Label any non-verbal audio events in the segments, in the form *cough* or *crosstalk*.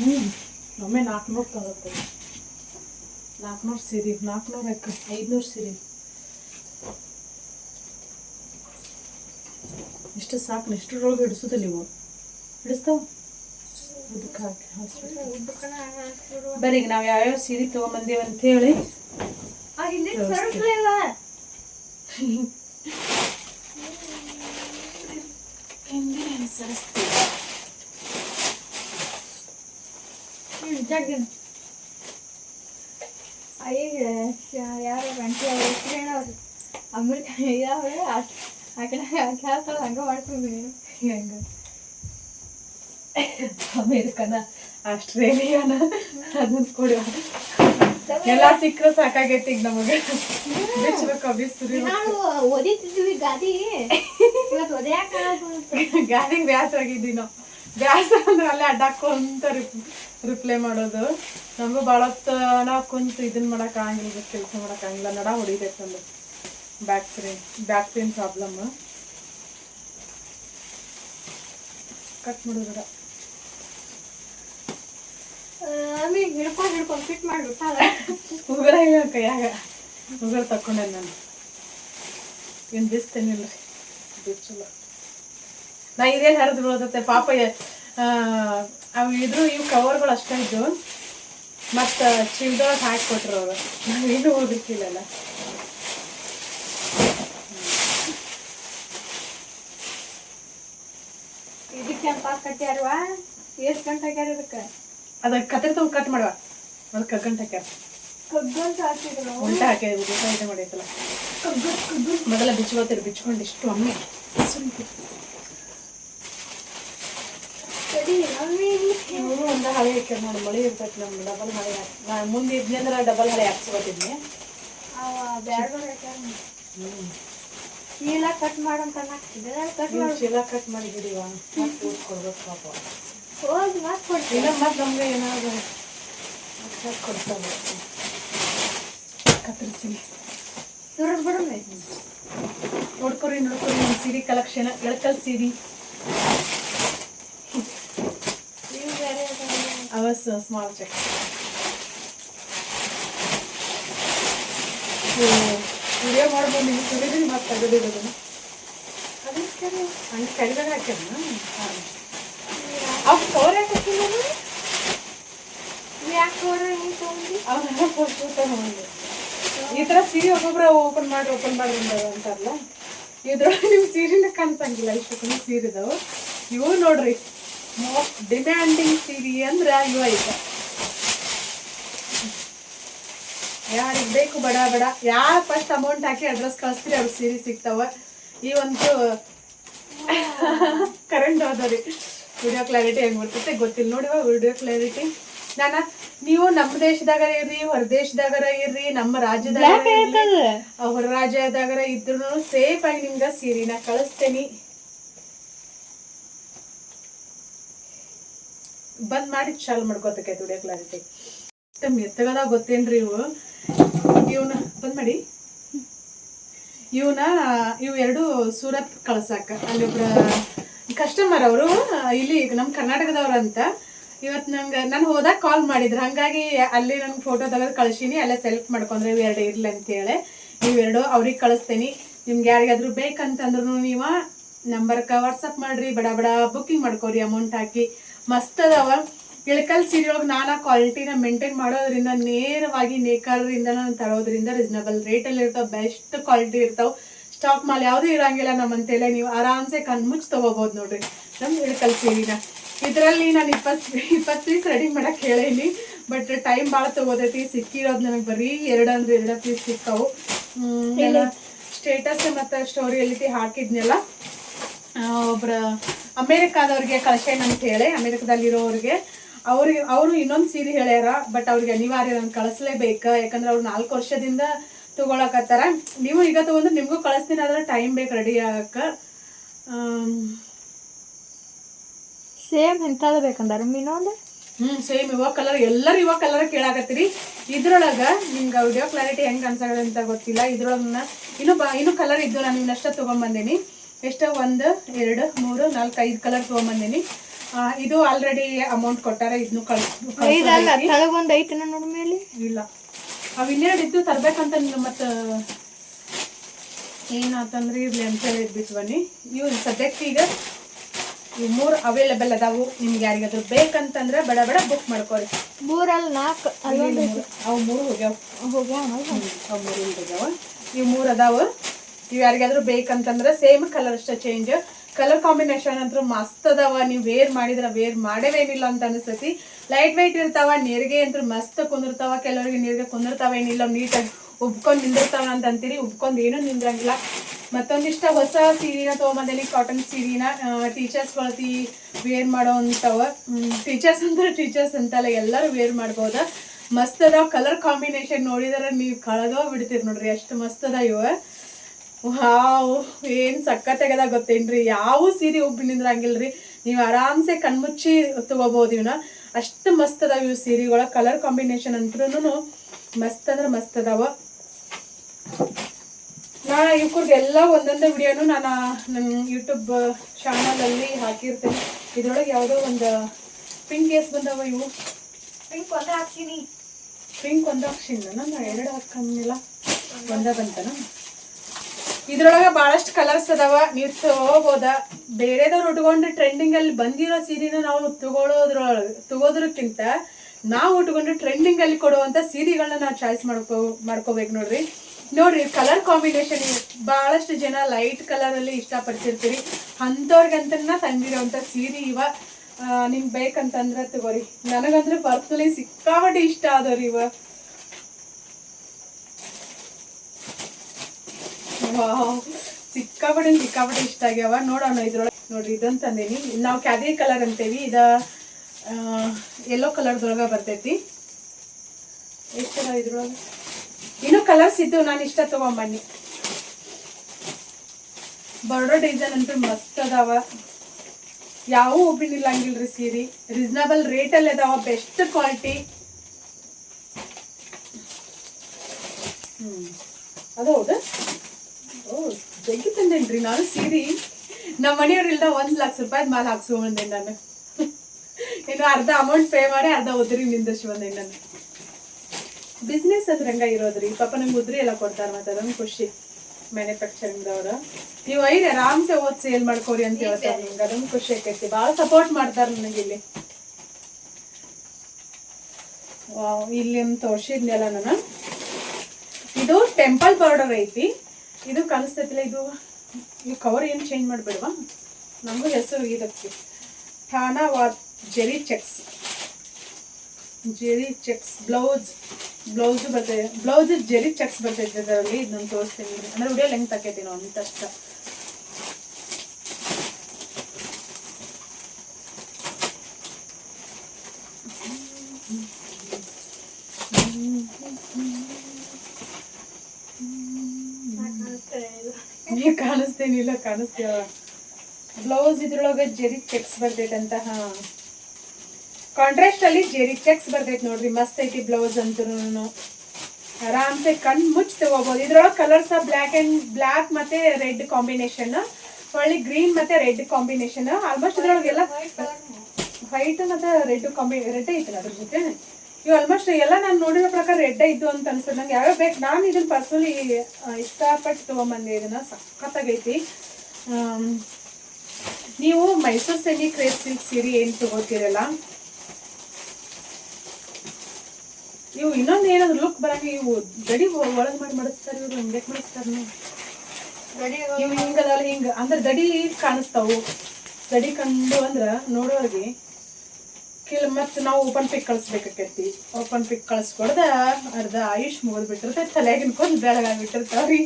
ಹ್ಞೂ ಒಮ್ಮೆ ನಾಲ್ಕುನೂರು ತಗೋತೀವಿ ನಾಲ್ಕುನೂರು ಸೀರೆ ನಾಲ್ಕುನೂರು ಹಾಕಿ ಐದುನೂರು ಸೀರೆ. ಇಷ್ಟು ಸಾಕು ಇಷ್ಟರೊಳಗೆ ಹಿಡಿಸೋದಿಲ್ಲ ನೀವು. ಹಿಡಿಸ್ತಾವ? ಅದಕ್ಕೆ ಹಾಕಿ ಹಾಸ್ಪಿಟಲ್. ಬರೀ ಈಗ ನಾವು ಯಾವ್ಯಾವ ಸೀರೆ ತೊಗೊಂಬಂದೇವೆ ಅಂತ ಹೇಳಿ ಹಿಂದಿನ ಅನುಸರಿಸ್ತೀವಿ ಯಾರು ಗಂಟೆ ಅವ್ರ ಅಮೃತ ಯಾವ್ರಿ ಆ ಕಡೆ ಹೇಳ್ತಾಳ ಹಂಗ ಮಾಡ್ತೀವಿ ಹೆಂಗ? ಅಮೇರಿಕನ ಆಸ್ಟ್ರೇಲಿಯಾನ ಅದನ್ನ ಕೊಡಿ. ಎಲ್ಲ ಸಿಕ್ಕರೆ ಸಾಕಾಗೈತಿ ಈಗ ನಮಗೆ. ಬಿಚ್ಬೇಕು ಸುರಿ ನಾವು ಓದಿತಿದ್ವಿ ಗಾದಿ. ಇವತ್ತು ಓದ್ಯಾಕ ಗಾಡಿಗೆ ಬ್ಯಾಸ ಆಗಿದ್ವಿ ನಾವು ಬ್ಯಾಸ ಅಂದ್ರೆ ಅಲ್ಲೇ ಅಡ್ಡಾಕೊಂತ ರಿಪ್ಲೈ ಮಾಡೋದು. ನಮಗೂ ಭಾಳ ಹೊತ್ತು ನಾವು ಕುಂತು ಇದನ್ನ ಮಾಡಕ್ ಆಗಂಗಿಲ್ಲ ಕೆಲಸ ಮಾಡಕ್ ಆಗಂಗಿಲ್ಲ. ನಡ ಹೊಡಿಬೇಕು ನಮ್ದು back pain back pain problem cut ಮಾಡೋದ ಆಮೇಲೆ ಹಿಡ್ಕೊಂಡು ಹಿಡ್ಕೊಂಡು ಫಿಟ್ ಮಾಡ್ಬಿಟ್ಟು ಉಗುರ ಇಲ್ಲ ಕೈಯಾಗ. ಉಗುರ ತಕೊಂಡೆ ನಾನು. ಏನು ಬಿಸ್ತೇನಿಲ್ಲ ಬಿಚ್ಚಲ್ಲ ನಾ ಇದೇನು ಹರಿದು ಬೀಳತೈತೆ ಪಾಪ ಅವು ಇದ್ರು ಇವು ಕವರ್ಗಳು ಅಷ್ಟೇ ಇದ್ದು ಮತ್ತು ಚೀಲದೊಳಗೆ ಹಾಕಿಕೊಟ್ರು ಅವರು ನಾವೇನು ಓದಿಕ್ಕಿಲ್ಲಲ್ಲ ಇದಕ್ಕೆ ಅಂತ ಕಟ್ಟ್ಯಾರವಾ ಎಷ್ಟು ಗಂಟೆ ಆಗ್ಯಾರ ಇದಕ್ಕೆ ಅದಕ್ಕೆ ಕತ್ತರಿ ತಗೊಂಡು ಕಟ್ ಮಾಡುವ ಅದಕ್ಕೆ ಕಗ್ಗಂಟ ಹಾಕ್ಯಾರ ಕಗ್ಗಂತ ಹಾಕಿದ್ರು ಉಲ್ಟಾ ಹಾಕಿ ಊಟ ಇದು ಮಾಡೈತಲ್ಲ ಮೊದಲ ಬಿಚ್ಕೋತೀರಿ ಬಿಚ್ಕೊಂಡು ಇಷ್ಟು ಅಮ್ಮ ಸುಮ್ನೆ ಒಂದು ಹಳೆ ಹಾಕ್ಯಾರ ನೋಡಿ ಮಳೆ ಇರ್ತೈತಿ ನಮ್ಮ ಡಬಲ್ ಹಳೆ. ನಾನು ಮುಂದೆ ಇದ್ನಿ ಅಂದ್ರೆ ಡಬಲ್ ಹಳೆ ಹಾಕ್ಸ್ಕೊತಿದ್ನಿ ಚೀಲ ಕಟ್ ಮಾಡಂತ ಚೀಲ ಕಟ್ ಮಾಡಿ. ಬಿಡಿವ ಮತ್ತೆ ಊಟ ಕೊಡ್ಬೇಕು ಪಾಪ. ಹೋಗಿ ಮತ್ತೆ ಕೊಡ್ತೀನಿ. ಮತ್ತೆ ನಮ್ಗೆ ಏನಾದ್ರು ಕೊಡ್ತಾರೆ ಕತ್ತರಿಸಿ ನೋಡ್ಕೊರಿ ನೋಡ್ಕೊರಿ ನಮ್ಮ ಸೀರೆ ಕಲೆಕ್ಷನ್ ಎಳ್ಕಲ್ ಸೀರೆ ನೀವು ಬೇರೆ ಅದಾವ. ಅವಸ್ check ವಿಡಿಯೋ ಮಾಡ್ಬೋದು ನೀವು ಸುರಿದ್ರಿ ಮತ್ತೆ ತೆಗೆದಿರೋದನ್ನ ಅದು ಸರಿ. ಹಂಗೆ ಕರಿದಾಗ ಹಾಕ್ಯಾರ ಅವ್ರು ಅವು ಕವರ್ ಹಾಕಿಲ್ಲ ಯಾಕೆ ನೋಡ್ರಿ ಹಿಂಗೆ ತೊಗೊಂಡು ಅವ್ರನ್ನ ಪೋಸ್ಟ್ ತಗೊಂಡು ಈ ಥರ ಸೀರೆ ಒಬ್ಬೊಬ್ರ ಓಪನ್ ಮಾಡಿ ಓಪನ್ ಮಾಡಿ ಅಂತಾರಲ್ಲ? ಇದ್ರೊಳಗೆ ನಿಮ್ಮ ಸೀರೆನ ಕಾಣಿಸಂಗಿಲ್ಲ ಇಷ್ಟಕ್ಕೊಂದು ಸೀರೆ ಇದಾವೆ ಇವು ನೋಡ್ರಿ ಮೋಸ್ಟ್ ಡಿಮ್ಯಾಂಡಿಂಗ್ ಸೀರಿ ಅಂದ್ರೆ ಇವ ಐತೆ ಯಾರಿಗೆ ಬೇಕು ಬಡ ಬಡ ಯಾರು ಫಸ್ಟ್ ಅಮೌಂಟ್ ಹಾಕಿ ಅಡ್ರೆಸ್ ಕಳಿಸ್ತೀರಿ ಅವ್ರ ಸೀರೆ ಸಿಗ್ತಾವ. ಈ ಒಂದು ಕರೆಂಟ್ ಹೋದ್ರಿ ವಿಡಿಯೋ ಕ್ಲಾರಿಟಿ ಹೆಂಗ್ ಬರ್ತೈತೆ ಗೊತ್ತಿಲ್ಲ ನೋಡುವ ವಿಡಿಯೋ ಕ್ಲಾರಿಟಿ ನಾನ ನೀವು ನಮ್ಮ ದೇಶದಾಗ ಇರ್ರಿ ಹೊರ ದೇಶದಾಗರ ಇರ್ರಿ ನಮ್ಮ ರಾಜ್ಯದಾಗ ಹೊರ ರಾಜ್ಯದಾಗರ ಇದ್ರು ಸೇಫ್ ಆಗಿ ನಿಮ್ಗ ಸೀರೆನ ಕಳಿಸ್ತೇನಿ. ಬಂದ್ ಮಾಡಿ ಚಾಲು ಮಾಡ್ಕೋತಕ್ಕೆ ವಿಡಿಯೋ ಕ್ಲಾರಿಟಿ ಮೆತ್ತಗದ ಗೊತ್ತೇನ್ರಿ ಇವು. ಇವನ ಬಂದ್ ಮಾಡಿ. ಇವನ ಇವು ಎರಡು ಸೂರತ್ ಕಳ್ಸಾಕ. ಅಲ್ಲಿ ಒಬ್ರ ಕಸ್ಟಮರ್ ಅವರು, ಇಲ್ಲಿ ನಮ್ಮ ಕರ್ನಾಟಕದವ್ರು ಅಂತ ಇವತ್ತು ನಂಗೆ, ನಾನು ಹೋದಾಗ ಕಾಲ್ ಮಾಡಿದ್ರು. ಹಂಗಾಗಿ ಅಲ್ಲಿ ನಂಗೆ ಫೋಟೋ ತೆಗೆದು ಕಳ್ಸೀನಿ, ಅಲ್ಲೇ ಸೆಲೆಕ್ಟ್ ಮಾಡ್ಕೊಂಡ್ರೆ ಇವು ಎರಡು ಇರ್ಲಿ ಅಂತೇಳಿ. ಇವೆರಡು ಅವ್ರಿಗೆ ಕಳಿಸ್ತೀನಿ. ನಿಮ್ಗೆ ಯಾರಿಗಾದ್ರೂ ಬೇಕಂತಂದ್ರೂ ನೀವು ನಂಬರ್ಗೆ ವಾಟ್ಸಪ್ ಮಾಡ್ರಿ. ಬಡ ಬಡ ಬುಕ್ಕಿಂಗ್ ಮಾಡ್ಕೊರಿ ಅಮೌಂಟ್ ಹಾಕಿ. ಮಸ್ತ್ ಅದಾವ ಇಳಕಲ್ ಸೀರೆ ಒಳಗೆ ನಾನಾ ಕ್ವಾಲಿಟಿನ ಮೇಂಟೈನ್ ಮಾಡೋದ್ರಿಂದ ನೇರವಾಗಿ ನೇಕಾರರಿಂದ ನಾನು ತರೋದ್ರಿಂದ ರೀಸನಬಲ್ ರೇಟಲ್ಲಿ ಇರ್ತಾವೆ ಬೆಸ್ಟ್ ಕ್ವಾಲಿಟಿ ಇರ್ತಾವೆ. ಸ್ಟಾಕ್ ಮಾಲ್ ಯಾವುದೂ ಇರಂಗಿಲ್ಲ ನಮ್ಮಂತೆಲ್ಲ ನೀವು ಆರಾಮ್ಸೆ ಕಣ್ಮುಚ್ಚಿ ತೊಗೋಬೋದು ನೋಡ್ರಿ ನಮ್ಮ ಇಳಕಲ್ ಸೀರೆನ. ಇದರಲ್ಲಿ ನಾನು ಇಪ್ಪತ್ತು ಇಪ್ಪತ್ತು ಪೀಸ್ ರೆಡಿ ಮಾಡಕ್ಕೆ ಹೇಳೀನಿ. ಬಟ್ ಟೈಮ್ ಭಾಳ ತೊಗೋದೈತಿ ಸಿಕ್ಕಿರೋದು ನನಗೆ ಬರೀ ಎರಡು ಅಂದ್ರೆ ಎರಡು ಪೀಸ್ ಸಿಕ್ಕಾವು ಸ್ಟೇಟಸ್ ಮತ್ತು ಸ್ಟೋರಿಯಲ್ಲಿ ಹಾಕಿದ್ನೆಲ್ಲ ಒಬ್ಬರ ಅಮೇರಿಕಾದವ್ರಿಗೆ ಕಳ್ಸೇನ ಅಂತ ಹೇಳಿ ಅಮೇರಿಕಾದಲ್ಲಿರೋರಿಗೆ ಅವ್ರಿಗೆ ಅವರು ಇನ್ನೊಂದು ಸೀರೆ ಹೇಳ್ಯಾರ ಬಟ್ ಅವ್ರಿಗೆ ಅನಿವಾರ್ಯ ನಾನು ಕಳಿಸ್ಲೇಬೇಕು ಯಾಕಂದ್ರೆ ಅವ್ರು ನಾಲ್ಕು ವರ್ಷದಿಂದ ತಗೊಳಕತ್ತಾರ. ನೀವು ಈಗ ತಗೊಂಡ್ರೆ ನಿಮಗೂ ಕಳಿಸ್ತೀನಿ ಆದ್ರೆ ಟೈಮ್ ಬೇಕು ರೆಡಿ ಆಗಕ್ಕೆ ಸೇಮ್ ಎಂಥದ್ದು ಬೇಕಂದಾರ ಇನ್ನೊಂದು ಹ್ಮ್ ಸೇಮ್ ಇವಾಗ ಕಲರ್ ಎಲ್ಲರೂ ಇವಾಗ ಕಲರ್ ಕೇಳಾಕತ್ತೀರಿ. ಇದ್ರೊಳಗೆ ನಿಮ್ಗೆ ವಿಡಿಯೋ ಕ್ಲಾರಿಟಿ ಹೆಂಗ್ ಅಂತ ಗೊತ್ತಿಲ್ಲ. ಇದ್ರೊಳಗ ಇನ್ನು ಬಾ ಇನ್ನು ಕಲರ್ ಇದ್ದು ನಾನು ಇನ್ನಷ್ಟ ತೊಗೊಂಬಂದೇನಿ ಎಷ್ಟ ಒಂದು ಎರಡು ಮೂರು ನಾಲ್ಕು ಐದು ಕಲರ್ ತೊಗೊಂಬಂದಿನಿ. ಇದು ಆಲ್ರೆಡಿ ಅಮೌಂಟ್ ಕೊಟ್ಟಾರ ಇದನ್ನು ಕಳ್ಸ್ ನೋಡಿ ಐತನ ನೋಡ್ ಮೇಲೆ? ಇಲ್ಲ. ಅವು ಇನ್ನೆರಡು ಇದ್ದು ತರ್ಬೇಕಂತ ಮತ್ತ ಏನಾತಂದ್ರೆ ಇರ್ಲಿ ಅಂತ ಹೇಳಿ ಬಿಟ್ಟು ಬನ್ನಿ. ಇವು ಸದ್ಯಕ್ಕೆ ಈಗ ಇವು ಮೂರು ಅವೈಲೇಬಲ್ ಅದಾವು. ನಿಮ್ಗೆ ಯಾರಿಗಾದ್ರು ಬೇಕಂತಂದ್ರೆ ಬಡ ಬಡ ಬುಕ್ ಮಾಡ್ಕೊರಿ ಮೂರಲ್ಲಿ ನಾಲ್ಕು. ಅವು ಮೂರು ಹೋಗ್ಯಾವ. ಹೋಗ್ಯಾವ ಅವು ಮೂರು ಹೋಗ್ಯಾವ. ಇವು ಮೂರು ಅದಾವ. ಇವು ಯಾರಿಗಾದ್ರೂ ಬೇಕಂತಂದ್ರೆ ಸೇಮ್ ಕಲರ್ ಅಷ್ಟೇ ಚೇಂಜ್ ಕಲರ್ ಕಾಂಬಿನೇಷನ್ ಅಂತೂ ಮಸ್ತ್ ಅದಾವ. ನೀವು ವೇರ್ ಮಾಡಿದ್ರೆ ವೇರ್ ಮಾಡೇವೇನಿಲ್ಲ ಅಂತ ಅನಿಸ್ತೈತಿ. ಲೈಟ್ ವೈಟ್ ಇರ್ತಾವ, ನೆರಿಗೆ ಅಂತೂ ಮಸ್ತ್ ಕುಂದಿರ್ತಾವ. ಕೆಲವರಿಗೆ ನೀರಿಗೆ ಕುಂದಿರ್ತಾವ, ಏನಿಲ್ಲ ನೀಟಾಗಿ ಉಬ್ಕೊಂಡು ನಿಂದಿರ್ತಾವ ಅಂತ ಅಂತೀರಿ. ಉಬ್ಕೊಂಡು ಏನೂ ನಿಂದ್ರಂಗಿಲ್ಲ. ಮತ್ತೊಂದಿಷ್ಟ ಹೊಸ ಸೀರೆನ ತೊಗೊಂಬಂದೇನಿ ಕಾಟನ್ ಸೀರೆನ ಟೀಚರ್ಸ್ಗಳತಿ ವೇರ್ ಮಾಡೋ ಟೀಚರ್ಸ್ ಅಂದ್ರೆ ಟೀಚರ್ಸ್ ಅಂತಲ್ಲ, ಎಲ್ಲರೂ ವೇರ್ ಮಾಡ್ಬೋದ. ಮಸ್ತ್ ಅದಾವ. ಕಲರ್ ಕಾಂಬಿನೇಷನ್ ನೋಡಿದ್ರೆ ನೀವು ಕಳೆದೋ ಬಿಡ್ತೀರಿ ನೋಡ್ರಿ. ಅಷ್ಟು ಮಸ್ತ್ ಅದ ಇವ. ವಾವ್ ಏನ್ ಸಖತ್ತಾಗದ ಗೊತ್ತೇನ್ರಿ? ಯಾವ ಸೀರೆ ಉಬ್ಬಿ ನಿಂದ್ರಂಗಿಲ್ರಿ. ನೀವು ಆರಾಮ್ಸೆ ಕಣ್ಮುಚ್ಚಿ ತಗೋಬಹುದು ಇವನ. ಅಷ್ಟು ಮಸ್ತ್ ಅದಾವ ಇವು ಸೀರೆಗಳ. ಕಲರ್ ಕಾಂಬಿನೇಷನ್ ಅಂತ್ರೂ ಮಸ್ತ್ ಅಂದ್ರೆ ಮಸ್ತ್ ಅದಾವ. ನಾ ಇವ್ರಿಗೆಲ್ಲ ಒಂದೊಂದು ವಿಡಿಯೋನು ನಾನು ನನ್ನ ಯೂಟ್ಯೂಬ್ ಚಾನಲಲ್ಲಿ ಹಾಕಿರ್ತೇನೆ. ಇದ್ರೊಳಗೆ ಯಾವುದೋ ಒಂದು ಪಿಂಕ್ ಕೇಸ್ ಬಂದವ ಇವು. ಪಿಂಕ್ ಒಂದು ಹಾಕ್ತೀನಿ ಪಿಂಕ್ ಒಂದು ಹಾಕ್ಸಿನ. ನಾನು ಎರಡು ಹಾಕಿಲ್ಲ ಒಂದ ಬಂತನ? ಇದ್ರೊಳಗೆ ಬಹಳಷ್ಟು ಕಲರ್ಸ್ ಅದಾವ. ನೀವು ತಗೋಬೋದ. ಬೇರೆದವ್ರು ಉಟ್ಕೊಂಡು ಟ್ರೆಂಡಿಂಗ್ ಅಲ್ಲಿ ಬಂದಿರೋ ಸೀರೆನ ನಾವು ತಗೊಳ್ಳೋದ್ರೊಳಗೆ ತಗೋದ್ರಕ್ಕಿಂತ ನಾವು ಉಟ್ಕೊಂಡು ಟ್ರೆಂಡಿಂಗ್ ಅಲ್ಲಿ ಕೊಡುವಂತ ಸೀರೆಗಳನ್ನ ನಾವು ಚಾಯ್ಸ್ ಮಾಡ್ಕೋ, ಮಾಡ್ಕೋಬೇಕು ನೋಡ್ರಿ. ನೋಡ್ರಿ ಕಲರ್ ಕಾಂಬಿನೇಷನ್ ಬಹಳಷ್ಟು ಜನ ಲೈಟ್ ಕಲರ್ ಅಲ್ಲಿ ಇಷ್ಟಪಡ್ತಿರ್ತೀರಿ. ಅಂಥವ್ರಿಗಂತನ ತಂದಿರೋಂಥ ಸೀರೆ ಇವ. ನಿಮ್ಗೆ ಬೇಕಂತಂದ್ರೆ ತಗೋರಿ. ನನಗಂದ್ರೆ ಪರ್ಸನಲಿ ಸಿಕ್ಕಾಪಟ್ಟೆ ಇಷ್ಟ ಆದವ್ರಿ ಇವ. ವಾವ್. ಸಿಕ್ಕಾಪಟ್ಟೆ ಸಿಕ್ಕಾಪಟ್ಟೆ ಇಷ್ಟ ಆಗ್ಯಾವ. ನೋಡೋಣ ಇದ್ರೊಳಗೆ. ನೋಡ್ರಿ, ಇದೊಂದು ತಂದೇನಿ. ನಾವು ಕ್ಯಾದಿ ಕಲರ್ ಅಂತೇವಿ. ಇದ ಯೆಲ್ಲೋ ಕಲರ್ದೊಳಗೆ ಬರ್ತೈತಿ. ಎಷ್ಟು ಇದ್ರೊಳಗೆ? ಇನ್ನೂ ಕಲರ್ಸ್ ಇದ್ದು ನಾನು ಇಷ್ಟ ತಗೊಂಬನ್ನಿ. ಬರ್ಡೋ ಡಿಸೈನ್ ಅಂತೂ ಮಸ್ತ್ ಅದಾವ. ಯಾವ ಒಬ್ಬಿನಿಲ್ಲಂಗಿಲ್ರಿ ಸೀರೆ. ರೀಸನಬಲ್ ರೇಟಲ್ಲಿ ಅದಾವ. ಬೆಸ್ಟ್ ಕ್ವಾಲಿಟಿ ಅದು ಹೌದಾ? ಓ ಜಗ್ಗಿ ತಂದೇನ್ರಿ ನಾನು ಸೀರೆ. ನಮ್ಮ ಮನೆಯವ್ರಿಲ್ದ ಒಂದ್ ಲಕ್ಷ ರೂಪಾಯಿ ಮಾಲ್ ಹಾಕ್ಸ್ಕೊಂಬಂದೆ ನಾನು. ಇನ್ನು ಅರ್ಧ ಅಮೌಂಟ್ ಪೇ ಮಾಡಿ ಅರ್ಧ ಉದ್ರಿ ನಿಂದಿಸಿ ಬಂದೆ ನಾನು. ಬಿಸ್ನೆಸ್ ಅಂದ್ರೆ ಹಂಗ ಇರೋದ್ರಿ. ಪಾಪ ನಂಗೆ ಉದ್ರಿ ಎಲ್ಲ ಕೊಡ್ತಾರೆ ಮತ್ತೆ ಅದೊಂದು ಖುಷಿ. ಮ್ಯಾನುಫ್ಯಾಕ್ಚರಿಂಗ್ ಅವರು ನೀವು ಐದು ಆರಾಮ್ಸೆ ಓದ್ ಸೇಲ್ ಮಾಡ್ಕೋರಿ ಅಂತ ಹೇಳ್ತಾರೆ ನಿಮ್ಗೆ ಅದೊಂದು ಖುಷಿ ಆಕೈತಿ. ಭಾಳ ಸಪೋರ್ಟ್ ಮಾಡ್ತಾರೆ ನನಗೆ ಇಲ್ಲಿ. ಇಲ್ಲಿ ತೋರ್ಸಿದ್ನಲ್ಲ ನಾನು. ಇದು ಟೆಂಪಲ್ ಬಾರ್ಡರ್ ಐತಿ. ಇದು ಕಾಣಿಸ್ತೈತಿಲ್ಲ, ಇದು ಈ ಕವರ್ ಏನು ಚೇಂಜ್ ಮಾಡಬೇಡವಾ? ನಮಗೂ ಹೆಸರು ಇದಕ್ಕೆ. ವಾ zari checks. Zari checks blouse blouse ಬರ್ತೈತೆ, ಬ್ಲೌಸ್ ಜೆರಿ ಚೆಕ್ಸ್ ಬರ್ತೈತೆ ಅದರಲ್ಲಿ, ಇದನ್ನು ತೋರಿಸ್ತೀನಿ. ಅಂದರೆ ಉಡಿಯೋ ಲೆಂಗ್ ತಕೈತಿ ನಾವು ಅಂತಷ್ಟ. ಕಾಣಿಸ್ತೇನಿಲ್ಲ ಕಾಣಿಸ್ತೀವ ಬ್ಲೌಸ್ ಇದ್ರೊಳಗೆ ಜೆರಿ ಚೆಕ್ಸ್ ಬರ್ತೈತಂತಹ ಹಾ ಕಾಂಟ್ರಾಸ್ಟ್ ಅಲ್ಲಿ ಜೆರಿ ಚೆಕ್ಸ್ ಬರ್ತೈತೆ ನೋಡ್ರಿ ಮಸ್ತ್ ಐತಿ ಬ್ಲೌಸ್ ಅಂತೂ ಆರಾಮ್ಸೆ ಕಣ್ ಮುಚ್ಚಿ ತಗೋಬಹುದು ಇದ್ರೊಳಗೆ ಕಲರ್ಸ್ ಬ್ಲ್ಯಾಕ್ ಅಂಡ್ ಬ್ಲ್ಯಾಕ್ ಮತ್ತೆ ರೆಡ್ ಕಾಂಬಿನೇಷನ್ ಒಳ್ಳೆ ಗ್ರೀನ್ ಮತ್ತೆ ರೆಡ್ ಕಾಂಬಿನೇಷನ್ ಆಲ್ಮೋಸ್ಟ್ ಇದ್ರೊಳಗೆಲ್ಲ ವೈಟ್ ಮತ್ತೆ ರೆಡ್ ಕಾಂಬಿ ರೆಡ್ ಐತಲ್ಲ ಅದ್ರ ಜೊತೆ? ಇವು ಆಲ್ಮೋಸ್ಟ್ ಎಲ್ಲ ನಾನು ನೋಡಿರೋ ಪ್ರಕಾರ ರೆಡ್ ಇದ್ದು ಅಂತ ಅನ್ಸುತ್ತೆ. ನಂಗೆ ಯಾವ್ಯಾವ ಬೇಕು? ನಾನು ಇದನ್ನ ಪರ್ಸನಲಿ ಇಷ್ಟಪಟ್ಟು ತೊಗೊಂಬಂದೆ. ಇದನ್ನ ಸಖತ್ತಾಗೈತಿ. ನೀವು ಮೈಸೂರು ಸೆಮಿ ಕ್ರೇಪ್ ಸಿಲ್ಕ್ ಸೀರೆ ಏನು ತಗೋತೀರಲ್ಲ? ಇವು ಇನ್ನೊಂದು ಏನಾದ್ರು ಲುಕ್ ಬರಂಗ ಇವು ಗಡಿ ಒಳಗೆ ಮಾಡಿ ಮಾಡಿಸ್ತಾರೆ ಇವ್ರು ಹಿಂಗೆ ಮಾಡಿಸ್ತಾರೆ ಇವು ಹಿಂಗದಲ್ಲ ಹಿಂಗೆ ಅಂದ್ರೆ ದಡಿ ಕಾಣಿಸ್ತಾವು. ದಡಿ ಕಂಡು ಅಂದ್ರೆ ನೋಡೋರಿಗೆ ಕೆಲ ಮತ್ತೆ ನಾವು ಓಪನ್ ಪಿಕ್ ಕಳಿಸ್ಬೇಕಾಕೈತಿ ಓಪನ್ ಪಿಕ್ ಕಳಿಸ್ಕೊಡ್ದ ಅರ್ಧ ಆಯುಷ್ ಮುಗಿದ್ ಬಿಟ್ಟಿರ್ತೈತೆ ತಲೆಯಾಗಿನ ಕೊಂದು ಬೆಳಗಾಗ್ಬಿಟ್ಟಿರ್ತಾವ್ರಿ.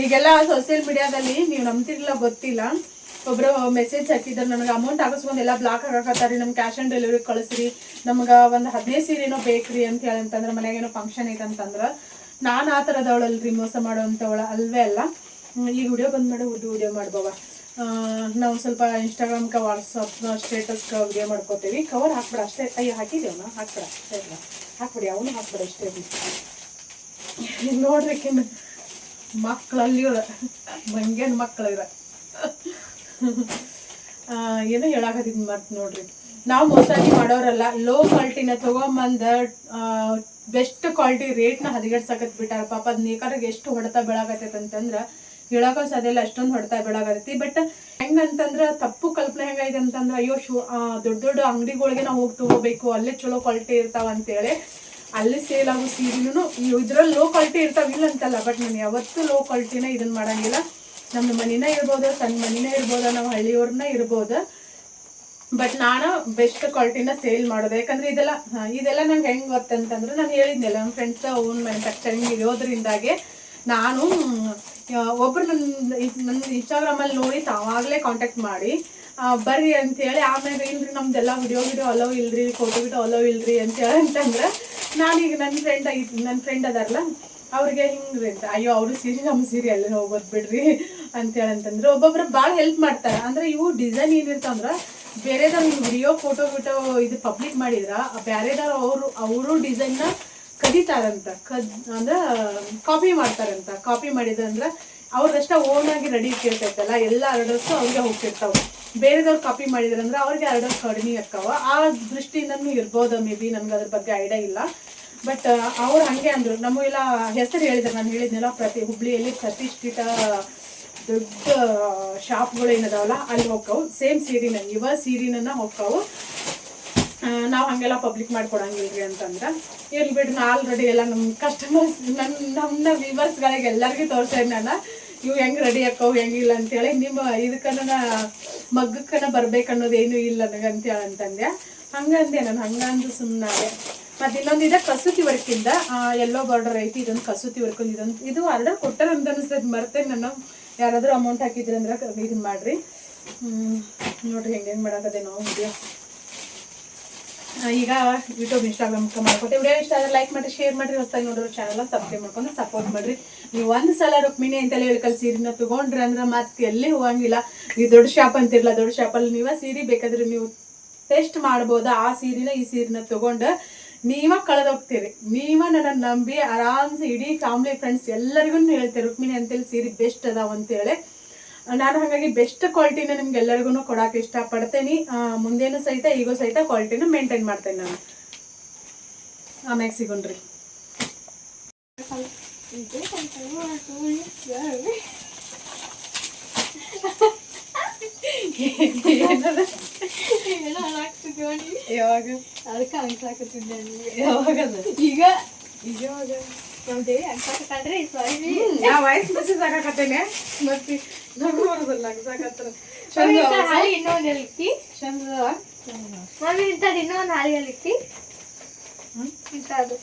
ಈಗೆಲ್ಲ ಸೋಷಿಯಲ್ ಮೀಡಿಯಾದಲ್ಲಿ ನೀವು ನಂಬ್ತಿರ್ಲಿಲ್ಲ, ಗೊತ್ತಿಲ್ಲ. ಒಬ್ರು ಮೆಸೇಜ್ ಹಾಕಿದ್ರು, ನನಗೆ ಅಮೌಂಟ್ ಹಾಕಿಸ್ಕೊಂಡು ಎಲ್ಲ ಬ್ಲಾಕ್ ಹಾಕತ್ತಾರಿ ನಮ್ಗೆ ಕ್ಯಾಶ್ ಆನ್ ಡೆಲಿವರಿ ಕಳಿಸ್ರಿ. ನಮ್ಗೆ ಒಂದು ಹದಿನೈದು ಸೀರೆನೋ ಬೇಕ್ರಿ ಅಂತ ಹೇಳಿ ಅಂತಂದ್ರೆ ಮನ್ಯಾಗೇನೋ ಫಂಕ್ಷನ್ ಐತಂತಂದ್ರೆ ನಾನು ಆ ಥರದವಳಲ್ರಿ ಮೋಸ ಮಾಡೋವಂಥವಳ ಅಲ್ವೇ ಅಲ್ಲ. ಈಗ ವಿಡಿಯೋ ಬಂದ್ ಉದ್ದು ವಿಡಿಯೋ ಮಾಡ್ಬೋವ? ನಾವು ಸ್ವಲ್ಪ ಇನ್ಸ್ಟಾಗ್ರಾಮ್ಗೆ ವಾಟ್ಸಪ್ ಸ್ಟೇಟಸ್ಗೆ ವಿಡಿಯೋ ಮಾಡ್ಕೋತೀವಿ. ಕವರ್ ಹಾಕ್ಬಿಡ ಅಷ್ಟೇ. ಅಯ್ಯೋ ಹಾಕಿದೇವನ ಹಾಕ್ಬಿಡ. ಅಷ್ಟೇ ಇಲ್ಲ. ಹಾಕ್ಬಿಡಿ. ಅವನು ಹಾಕ್ಬಿಡ ಅಷ್ಟೇ ನೋಡ್ರಿ ನೋಡ್ರಿ ಮಕ್ಕಳಲ್ಲಿ ಮಂಗ್ಯನ ಮಕ್ಕಳಿರ ಏನೋ ಹೇಳಾಕತ್ತಿದ್ ಮತ್ತೆ ನೋಡ್ರಿ. ನಾವು ಮೋಸಾಗಿ ಮಾಡೋರಲ್ಲ ಲೋ ಕ್ವಾಲಿಟಿನ ತಗೊಂಬಂದ ಬೆಸ್ಟ್ ಕ್ವಾಲಿಟಿ ರೇಟ್ನ ಹದಿಗೆಡ್ಸಕತ್ ಬಿಟ್ಟಾರ ಪಾಪ ಅದ್ ನೇಕಾರಿಗೆ ಎಷ್ಟು ಹೊಡೆತ ಬೀಳಾಕತ್ತೈತೆ ಅಂತಂದ್ರ ಹೇಳಕೋ ಸಾಧ್ಯಲ್ಲ ಅಷ್ಟೊಂದು ಹೊಡ್ತಾ ಬೀಳಾಕತ್ತೈತಿ ಬಟ್ ಹೆಂಗಂತಂದ್ರೆ ತಪ್ಪು ಕಲ್ಪನೆ ಹೆಂಗೈತೆ ಅಂತಂದ್ರೆ, ಅಯ್ಯೋ ಶೂ ದೊಡ್ಡ ದೊಡ್ಡ ಅಂಗಡಿಗಳಿಗೆ ನಾವು ಹೋಗಿ ತಗೋಬೇಕು, ಅಲ್ಲೇ ಚಲೋ ಕ್ವಾಲಿಟಿ ಇರ್ತಾವ ಅಂತೇಳಿ ಅಲ್ಲಿ ಸೇಲ್ ಆಗೋ ಸೀರೆನೂ ಇದ್ರಲ್ಲಿ ಲೋ ಕ್ವಾಲಿಟಿ ಇರ್ತಾವ ಇಲ್ಲ ಅಂತಲ್ಲ ಬಟ್ ನಾನು ಯಾವತ್ತೂ ಲೋ ಕ್ವಾಲಿಟಿನ ಇದನ್ನ ಮಾಡಂಗಿಲ್ಲ. ನಮ್ಮ ಮನಿನ ಇರ್ಬೋದು, ಸಣ್ಣ ಮನಿನ ಇರ್ಬೋದು, ನಾವು ಹಳ್ಳಿಯವ್ರನ್ನ ಇರ್ಬೋದು. ಬಟ್ ನಾನು ಬೆಸ್ಟ್ ಕ್ವಾಲಿಟಿನ ಸೇಲ್ ಮಾಡೋದು, ಯಾಕಂದ್ರೆ ಇದೆಲ್ಲ ಇದೆಲ್ಲ ನಂಗೆ ಹೆಂಗೆ ಗೊತ್ತಂತಂದ್ರೆ ನಾನು ಹೇಳಿದ್ನಲ್ಲ ನಮ್ಮ ಫ್ರೆಂಡ್ಸ್ ಓನ್ ಮ್ಯಾನುಫ್ಯಾಕ್ಚರಿಂಗ್ ಇರೋದ್ರಿಂದಾಗೆ ನಾನು ಒಬ್ಬರು ನನ್ನ ನನ್ನ ಇನ್ಸ್ಟಾಗ್ರಾಮಲ್ಲಿ ನೋಡಿ ತಾವಾಗಲೇ ಕಾಂಟ್ಯಾಕ್ಟ್ ಮಾಡಿ ಬರ್ರಿ ಅಂತೇಳಿ ಆಮೇಲೆ ಇಲ್ರಿ ನಮ್ದೆಲ್ಲ ವಿಡಿಯೋ ವಿಡಿಯೋ ಅಲೋ ಇಲ್ರಿ ಫೋಟೋ ವಿಡಿಯೋ ಅಲೋ ಇಲ್ರಿ ಅಂತೇಳಿ ಅಂತಂದ್ರೆ, ನಾನೀಗ ನನ್ನ ಫ್ರೆಂಡ್ ನನ್ನ ಫ್ರೆಂಡ್ ಅದಾರಲ್ಲ ಅವ್ರಿಗೆ ಹಿಂಗ್ರಿ ಅಂತ, ಅಯ್ಯೋ, ಅವರು ಸೀರೆ ನಮ್ಮ ಸೀರೆ ಅಲ್ಲೇ ಹೋಗೋದು ಬಿಡ್ರಿ ಅಂತೇಳಿ ಅಂತಂದ್ರೆ, ಒಬ್ಬೊಬ್ರು ಭಾಳ ಹೆಲ್ಪ್ ಮಾಡ್ತಾರೆ. ಅಂದ್ರೆ ಇವು ಡಿಸೈನ್ ಏನಿರ್ತಾವಂದ್ರ ಬೇರೆದವ್ರು ವಿಡಿಯೋ ಫೋಟೋ ಬಿಟೋ ಇದು ಪಬ್ಲಿಕ್ ಮಾಡಿದ್ರೆ, ಬೇರೆದವ್ರು ಅವರು ಅವರು ಡಿಸೈನ್ನ ಕದಿತಾರಂತ. ಕದ್ ಅಂದ್ರೆ ಕಾಪಿ ಮಾಡ್ತಾರಂತ. ಕಾಪಿ ಮಾಡಿದಂದ್ರೆ ಅವ್ರದಷ್ಟ ಓನ್ ಆಗಿ ರೆಡಿ ಇಟ್ಟಿರ್ತೈತಲ್ಲ ಎಲ್ಲ ಆರ್ಡರ್ಸು ಅವ್ರಿಗೆ ಹೋಗ್ತಿರ್ತಾವೆ. ಬೇರೆದವ್ರು ಕಾಪಿ ಮಾಡಿದ್ರಂದ್ರೆ ಅವ್ರಿಗೆ ಆರ್ಡರ್ ಕಡಿಮೆ ಇರ್ತಾವ. ಆ ದೃಷ್ಟಿಯಿಂದನೂ ಇರ್ಬೋದು ಮೇ ಬಿ ನನ್ಗೆ ಅದ್ರ ಬಗ್ಗೆ ಐಡಿಯಾ ಇಲ್ಲ. ಬಟ್ ಅವ್ರು ಹಂಗೆ ಅಂದ್ರು. ನಮಗೆಲ್ಲ ಹೆಸರು ಹೇಳಿದ್ರು, ನಾನು ಹೇಳಿದ್ನಲ್ಲ, ಪ್ರತಿ ಹುಬ್ಳಿಯಲ್ಲಿ ಪ್ರತಿಷ್ಠಿತ ದೊಡ್ಡ ಶಾಪ್ಗಳು ಏನದಾವಲ್ಲ, ಅಲ್ಲಿ ಹೋಗ್ತಾವು. ಸೇಮ್ ಸೀರಿನ, ಇವ ಸೀರಿನ ಹೋಗ್ತಾವು. ನಾವು ಹಂಗೆಲ್ಲ ಪಬ್ಲಿಕ್ ಮಾಡ್ಕೊಡಂಗಿಲ್ರಿ ಅಂತಂದ್ರೆ, ಇರ್ಲಿ ಬಿಡ್ರಿ, ನಾ ಆಲ್ರೆಡಿ ಎಲ್ಲ ನಮ್ಮ ಕಸ್ಟಮರ್ಸ್ ನನ್ನ ನಮ್ಮ ವ್ಯೂವರ್ಸ್ಗಳಿಗೆ ಎಲ್ಲರಿಗೂ ತೋರಿಸ್ತೇನೆ ನಾನು. ಇವು ಹೆಂಗೆ ರೆಡಿ ಆಕ್ಕವು ಹೆಂಗಿಲ್ಲ ಅಂತೇಳಿ ನಿಮ್ಮ ಇದಕ್ಕನ ಮಗ್ಗಕ್ಕನ ಬರ್ಬೇಕನ್ನೋದು ಏನೂ ಇಲ್ಲ ನನಗೆ ಅಂತೇಳಿ ಅಂತಂದೆ. ಹಂಗಂದೆ ನಾನು ಹಂಗಂದು ಸುಮ್ಮನೆ ಮತ್ತೆ ಇನ್ನೊಂದು ಇದೆ, ಕಸೂತಿ ವರ್ಕಿಂದ ಎಲ್ಲೋ ಬಾರ್ಡರ್ ಐತಿ, ಇದೊಂದು ಕಸೂತಿ ವರ್ಕ್ ಇದೊಂದು, ಇದು ಆರ್ಡರ್ ಕೊಟ್ಟರೆ ಅಂತ ಅನಿಸ್ತದೆ ಮರ್ತೇನೆ ನಾನು. ಯಾರಾದರೂ ಅಮೌಂಟ್ ಹಾಕಿದ್ರಿ ಅಂದ್ರೆ ಇದನ್ನ ಮಾಡ್ರಿ. ನೋಡ್ರಿ ಹೆಂಗೆ ಹೆಂಗೆ ವಿಡಿಯೋ ಈಗ ಯೂಟ್ಯೂಬ್ ಇನ್ಸ್ಟಾಗ್ರಾಮ್ ಮಾಡ್ಕೊತೀವಿ ವಿಡಿಯೋ ಇಷ್ಟ ಆದ್ರೆ ಲೈಕ್ ಮಾಡಿ ಶೇರ್ ಮಾಡಿ ಹೊಸದಾಗಿ ನೋಡೋರು ಚಾನಲ್ ಸಬ್ಸ್ಕ್ರೈಬ್ ಮಾಡ್ಕೊಂಡು ಸಪೋರ್ಟ್ ಮಾಡ್ರಿ. ನೀವು ಒಂದು ಸಲ ರುಕ್ಮಿಣಿ ಅಂತೇಳಿ ಹೇಳ್ಕಲ್ ಸೀರೆನ ತಗೊಂಡ್ರಿ ಅಂದ್ರೆ ಮತ್ತೆ ಎಲ್ಲಿ ಹೋಗಂಗಿಲ್ಲ. ಈ ದೊಡ್ಡ ಶಾಪ್ ಅಂತಿರಲ್ಲ ದೊಡ್ಡ ಶಾಪಲ್ಲಿ ನೀವ ಸೀರೆ ಬೇಕಾದ್ರೆ ನೀವು ಟೆಸ್ಟ್ ಮಾಡ್ಬೋದು. ಆ ಸೀರೆನ ಈ ಸೀರೆನ ತಗೊಂಡು ನೀವ ಕಳೆದೋಗ್ತೀರಿ. ನೀವ ನನ್ನ ನಂಬಿ ಆರಾಮ್ಸೆ ಇಡೀ ಫ್ಯಾಮಿಲಿ ಫ್ರೆಂಡ್ಸ್ ಎಲ್ಲರಿಗೂ ಹೇಳ್ತೀರಿ ರುಕ್ಮಿಣಿ ಅಂತೇಳಿ ಸೀರೆ ಬೆಸ್ಟ್ ಅದಾವ ಅಂತೇಳಿ. ನಾನು ಹಾಗಾಗಿ ಬೆಸ್ಟ್ ಕ್ವಾಲಿಟಿನ ನಿಮ್ಗೆ ಎಲ್ಲರಿಗೂ ಕೊಡಕ್ಕೆ ಇಷ್ಟಪಡ್ತೇನೆ. ಮುಂದೇನು ಸಹಿತ ಈಗೂ ಸಹಿತ ಕ್ವಾಲಿಟಿನ ಮೇಂಟೈನ್ ಮಾಡ್ತೇನೆ ನಾನು. ಆಮ್ಯಾಗ ಸಿಗೋಣ್ರಿ ಯಾವಾಗ ಅದಕ್ಕೆ ಅನ್ಸಾಕತ್ತಿದ್ದೆ ಯಾವಾಗ ಈಗ ಈಗ? ಯಾವಾಗ ನಮ್ಮ ದೇವಿ ಅನ್ಸಾಕತ್ತಾಳ್ರಿ ಸಾರಿ ನಾ ವಾಯ್ಸ್ ಮೆಸೇಜ್ ಆಗಾಕತ್ತೇನೆ ಮತ್ತೆ ನಗು ಬರೋದಿಲ್ಲ ನಗ್ಸಾಕತ್ರ ಚಂದ ಇಂಥ ಹಾಳಿ ಇನ್ನೊಂದು ಎಲ್ಲಿಕ್ಕಿ ಚಂದ. ಮಮ್ಮಿ ಇಂಥದ್ದು ಇನ್ನೊಂದು ಹಾಳಿ ಎಲ್ಲಿಕ್ಕಿ ಇಂಥದ್ದು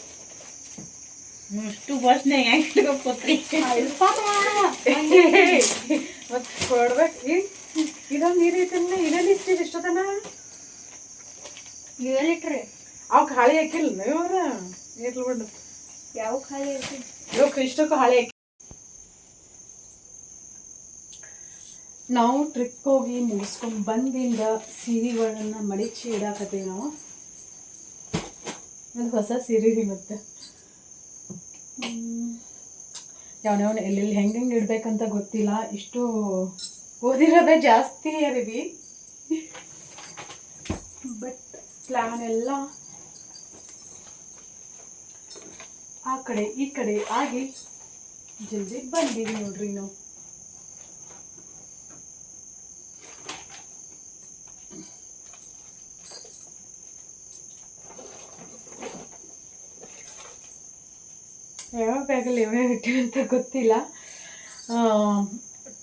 ಅಷ್ಟು ಬಸ್ನ ಹೆಂಗ್ ಇಟ್ಕೊತ್ರಿ ಮತ್ ಕೊಡ್ಬೇಕು. ಇದೊಂದು ಇಷ್ಟಿದೆ ಹಾಳಿ ಹಾಕಿಲ್ಲ ಇವ್ರ ಇರ್ಲಿ ಬಿಡು ಯಾವ ಖಾಲಿ ಇವಕ್ಕೆ ಇಷ್ಟಕ್ಕೂ ಹಾಳಿ ನಾವು ಟ್ರಿಪ್ ಹೋಗಿ ಮುಗಿಸ್ಕೊಂಡು ಬಂದಿಂದ ಸೀರೆಗಳನ್ನ ಮಡಿಚಿ ಇಡಾಕತ್ತೀವಿ ನಾವು. ಅದು ಹೊಸ ಸೀರೆ ರೀ ಮತ್ತೆ ಯಾವನವನ ಎಲ್ಲೆಲ್ಲಿ ಹೆಂಗೆ ಹೆಂಗೆ ಇಡ್ಬೇಕಂತ ಗೊತ್ತಿಲ್ಲ. ಇಷ್ಟು ಓದಿರೋದೇ ಜಾಸ್ತಿ ಅರಿವಿ. ಬಟ್ ಪ್ಲ್ಯಾನ್ ಎಲ್ಲ ಆ ಕಡೆ, ಈ ಕಡೆ ಆಗಿ ಜಲ್ದಿ ಬಂದೀವಿ ನೋಡ್ರಿ ನಾವು. ಯಾವ ಬ್ಯಾಗಲ್ಲಿ ಇಟ್ಟಿವಿ ಅಂತ ಗೊತ್ತಿಲ್ಲ.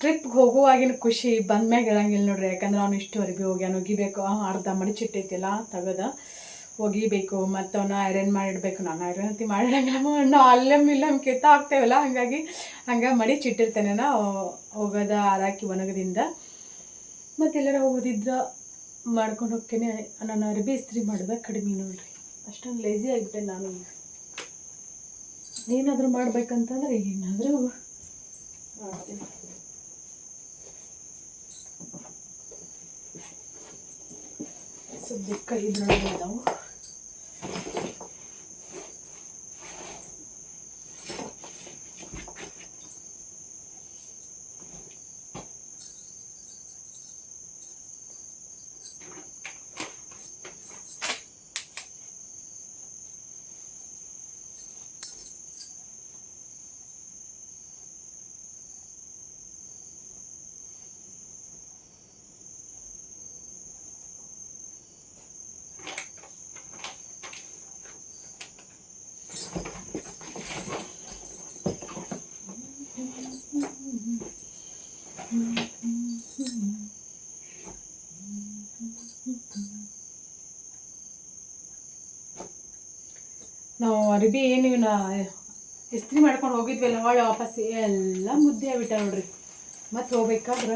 ಟ್ರಿಪ್ಗೆ ಹೋಗುವಾಗಿನ ಖುಷಿ ಬಂದ್ಮ್ಯಾಗ ಇರಂಗಿಲ್ಲ ನೋಡ್ರಿ, ಯಾಕಂದ್ರೆ ಅವ್ನು ಇಷ್ಟು ಅರ್ಬಿ ಹೋಗ್ಯಾನ ಒಗಿಬೇಕು ಅರ್ಧ ಮಡಿಚಿಟ್ಟೈತಿಲ್ಲ ತೆಗೆದ. ಒಗಿಬೇಕು ಮತ್ತು ಅವನ್ನ ಐರನ್ ಮಾಡಿಡ್ಬೇಕು. ನಾನು ಐರನ್ ಅಂತಿ ಮಾಡಿಡಂಗಿಲ್ಲ. ನಾವು ಅಲ್ಲಮ್ ಇಲ್ಲಮ್ ಕೆತ್ತ ಹಾಕ್ತೇವಲ್ಲ ಹಾಗಾಗಿ, ಹಂಗೆ ಮಡಿಚಿಟ್ಟಿರ್ತೇನೆ ನಾ ಹೋಗೋದ ಆರಾಕಿ ಒಣಗದಿಂದ. ಮತ್ತೆಲ್ಲರ ಹೋಗೋದಿದ್ರ ಮಾಡ್ಕೊಂಡು ಹೋಗ್ತೇನೆ. ನಾನು ಅರ್ಬಿ ಇಸ್ತ್ರಿ ಮಾಡಿದೆ ಕಡಿಮೆ ನೋಡ್ರಿ. ಅಷ್ಟೊಂದು ಲೇಜಿ ಆಗಿಬಿಟ್ಟೆ ನಾನು. ಏನಾದರೂ ಮಾಡ್ಬೇಕಂತಂದ್ರೆ ಏನಾದರೂ ಮಾಡ್ತೀನಿ. ಸದ್ಯಕ್ಕೆ ಇದ್ರೊಳಗೆ ನಾವು. Thank you. ಅರ್ಬಿ ಏನು ಇವನ್ನ ಇಸ್ತ್ರಿ ಮಾಡ್ಕೊಂಡು ಹೋಗಿದ್ವಲ್ಲ ಹೊಳೆ ವಾಪಸ್ ಎಲ್ಲ ಮುದ್ದೆ ಆಗ್ಬಿಟ್ಟ ನೋಡ್ರಿ. ಮತ್ತೆ ಹೋಗ್ಬೇಕಾದ್ರ?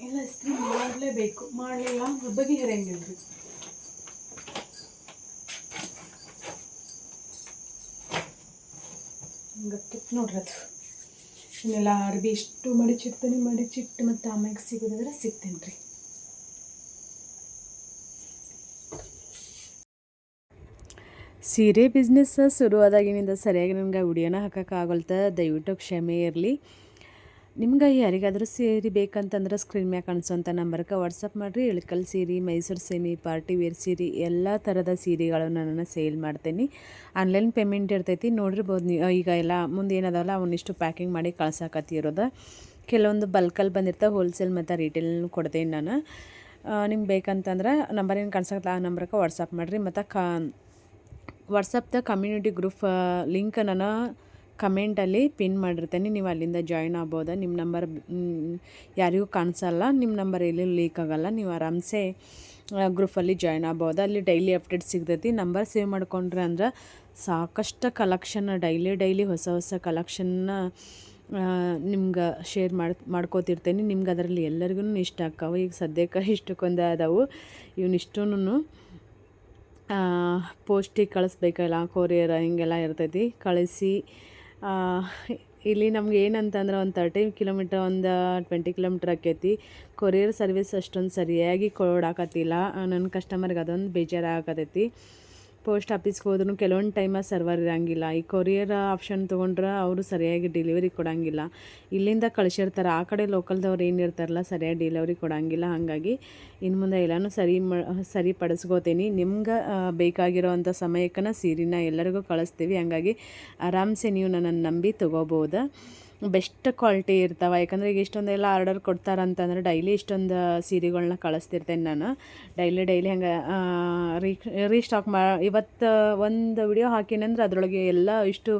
ಎಲ್ಲ ಇಸ್ತ್ರಿ ಮಾಡಲೇಬೇಕು, ಮಾಡಲಿಲ್ಲ ಬಗೆ ಹರಿಯಂಗಿಲ್ರಿ ಹಿಂಗಕ್ಕಿತ್ತು ನೋಡ್ರಿ ಅದು. ಇನ್ನೆಲ್ಲ ಅರ್ಬಿ ಇಷ್ಟು ಮಡಿಚಿಡ್ತೀನಿ ಮಡಿಚಿಟ್ಟು ಮತ್ತು ಆಮ್ಯಾಗ ಸಿಗೋದಾದ್ರೆ ಸಿಗ್ತೇನೆ ರೀ ಸೀರೆ ಬಿಸ್ನೆಸ್ ಶುರುವಾದಾಗಿನಿಂದ ಸರಿಯಾಗಿ ನಿಮ್ಗೆ ವಿಡಿಯೋನ ಹಾಕೋಕ್ಕಾಗಲ್ತ ದಯವಿಟ್ಟು ಕ್ಷಮೆ ಇರಲಿ. ನಿಮ್ಗೆ ಯಾರಿಗಾದರೂ ಸೀರೆ ಬೇಕಂತಂದ್ರೆ ಸ್ಕ್ರೀನ್ ಮ್ಯಾಗ ಕಾಣಿಸೋಂಥ ನಂಬರ್ಗೆ ವಾಟ್ಸಪ್ ಮಾಡಿರಿ. ಇಳಕಲ್ ಸೀರೆ, ಮೈಸೂರು ಸೀಮಿ, ಪಾರ್ಟಿ ವೇರ್ ಸೀರೆ, ಎಲ್ಲ ಥರದ ಸೀರೆಗಳನ್ನು ನಾನು ಸೇಲ್ ಮಾಡ್ತೀನಿ. ಆನ್ಲೈನ್ ಪೇಮೆಂಟ್ ಇರ್ತೈತಿ. ನೋಡಿರ್ಬೋದು ನೀವು ಈಗ ಎಲ್ಲ ಮುಂದೆ ಏನದಾವಲ್ಲ, ಅವನ್ನಿಷ್ಟು ಪ್ಯಾಕಿಂಗ್ ಮಾಡಿ ಕಳ್ಸಾಕತ್ತಿರೋದು. ಕೆಲವೊಂದು ಬಲ್ಕಲ್ಲಿ ಬಂದಿರ್ತಾವೆ ಹೋಲ್ಸೇಲ್ ಮತ್ತು ರಿಟೇಲ್ ಕೊಡ್ತೀನಿ ನಾನು. ನಿಮ್ಗೆ ಬೇಕಂತಂದ್ರೆ ನಂಬರ್ ಏನು ಕಾಣಿಸತ್ತೆ ಆ ನಂಬರ್ಗೆ ವಾಟ್ಸಪ್ ಮಾಡಿರಿ. ಮತ್ತು ಕಾ ವಾಟ್ಸಪ್ದ ಕಮ್ಯುನಿಟಿ ಗ್ರೂಪ್ ಲಿಂಕ್ ನಾನು ಕಮೆಂಟಲ್ಲಿ ಪಿನ್ ಮಾಡಿರ್ತೇನೆ. ನೀವು ಅಲ್ಲಿಂದ ಜಾಯ್ನ್ ಆಗ್ಬೋದ. ನಿಮ್ಮ ನಂಬರ್ ಯಾರಿಗೂ ಕಾಣಿಸಲ್ಲ. ನಿಮ್ಮ ನಂಬರ್ ಇಲ್ಲಿ ಲೀಕ್ ಆಗೋಲ್ಲ. ನೀವು ಆರಾಮ್ಸೆ ಗ್ರೂಪಲ್ಲಿ ಜಾಯ್ನ್ ಆಗ್ಬೋದು. ಅಲ್ಲಿ ಡೈಲಿ ಅಪ್ಡೇಟ್ ಸಿಗ್ತೈತಿ. ನಂಬರ್ ಸೇವ್ ಮಾಡ್ಕೊಂಡ್ರೆ ಅಂದ್ರೆ ಸಾಕಷ್ಟು ಕಲೆಕ್ಷನ್ ಡೈಲಿ ಡೈಲಿ ಹೊಸ ಹೊಸ ಕಲೆಕ್ಷನ್ನ ನಿಮ್ಗೆ ಶೇರ್ ಮಾಡಿ, ಮಾಡ್ಕೋತಿರ್ತೇನೆ. ನಿಮ್ಗೆ ಅದರಲ್ಲಿ ಎಲ್ಲರಿಗೂ ಇಷ್ಟ ಆಕ್ಕವು ಈಗ ಸದ್ಯಕ್ಕೆ *laughs* ಇಷ್ಟಕ್ಕೊಂದೇ ಅದಾವು ಇವನಿಷ್ಟೂ ಪೋಸ್ಟಿಗೆ ಕಳಿಸ್ಬೇಕಲ್ಲ, ಕೊರಿಯರ್ ಹಿಂಗೆಲ್ಲ ಇರ್ತೈತಿ. ಕಳಿಸಿ ಇಲ್ಲಿ ನಮ್ಗೆ ಏನಂತಂದ್ರೆ ಒಂದು ತರ್ಟಿ ಕಿಲೋಮೀಟ್ರ್ ಒಂದು ಟ್ವೆಂಟಿ ಕಿಲೋಮೀಟ್ರ್ ಆಕೈತಿ ಕೊರಿಯರ್ ಸರ್ವಿಸ್ ಅಷ್ಟೊಂದು ಸರಿಯಾಗಿ ಕೊಡಾಕತ್ತಿಲ್ಲ. ನನ್ನ ಕಸ್ಟಮರ್ಗೆ ಅದೊಂದು ಬೇಜಾರಾಗತೈತಿ. ಪೋಸ್ಟ್ ಆಫೀಸ್ಗೆ ಹೋದ್ರೂ ಕೆಲವೊಂದು ಟೈಮ ಸರ್ವರ್ ಇರೋಂಗಿಲ್ಲ. ಈ ಕೊರಿಯರ್ ಆಪ್ಷನ್ ತೊಗೊಂಡ್ರೆ ಅವರು ಸರಿಯಾಗಿ ಡೆಲಿವರಿ ಕೊಡೋಂಗಿಲ್ಲ. ಇಲ್ಲಿಂದ ಕಳಿಸಿರ್ತಾರೆ, ಆ ಕಡೆ ಲೋಕಲ್ದವ್ರು ಏನು ಇರ್ತಾರಲ್ಲ ಸರಿಯಾಗಿ ಡೆಲಿವರಿ ಕೊಡೋಂಗಿಲ್ಲ. ಹಾಗಾಗಿ ಇನ್ನು ಮುಂದೆ ಎಲ್ಲನೂ ಸರಿ ಮ ಸರಿಪಡಿಸ್ಕೋತೀನಿ ನಿಮ್ಗೆ ಬೇಕಾಗಿರೋವಂಥ ಸಮಯಕ್ಕನ ಸೀರೆನ ಎಲ್ಲರಿಗೂ ಕಳಿಸ್ತೀವಿ. ಹಾಗಾಗಿ ಆರಾಮ್ಸೆ ನೀವು ನನ್ನನ್ನು ನಂಬಿ ತೊಗೋಬೋದು. ಬೆಸ್ಟ್ ಕ್ವಾಲಿಟಿ ಇರ್ತಾವೆ. ಯಾಕಂದರೆ ಈಗ ಇಷ್ಟೊಂದೆಲ್ಲ ಆರ್ಡರ್ ಕೊಡ್ತಾರಂತಂದ್ರೆ ಡೈಲಿ ಇಷ್ಟೊಂದು ಸೀರೆಗಳನ್ನ ಕಳಿಸ್ತಿರ್ತೇನೆ ನಾನು. ಡೈಲಿ ಡೈಲಿ ಹಂಗೆ ರೀ, ರೀಸ್ಟಾಕ್ ಮಾ, ಇವತ್ತು ಒಂದು ವಿಡಿಯೋ ಹಾಕಿನಂದ್ರೆ ಅದರೊಳಗೆ ಎಲ್ಲ ಇಷ್ಟು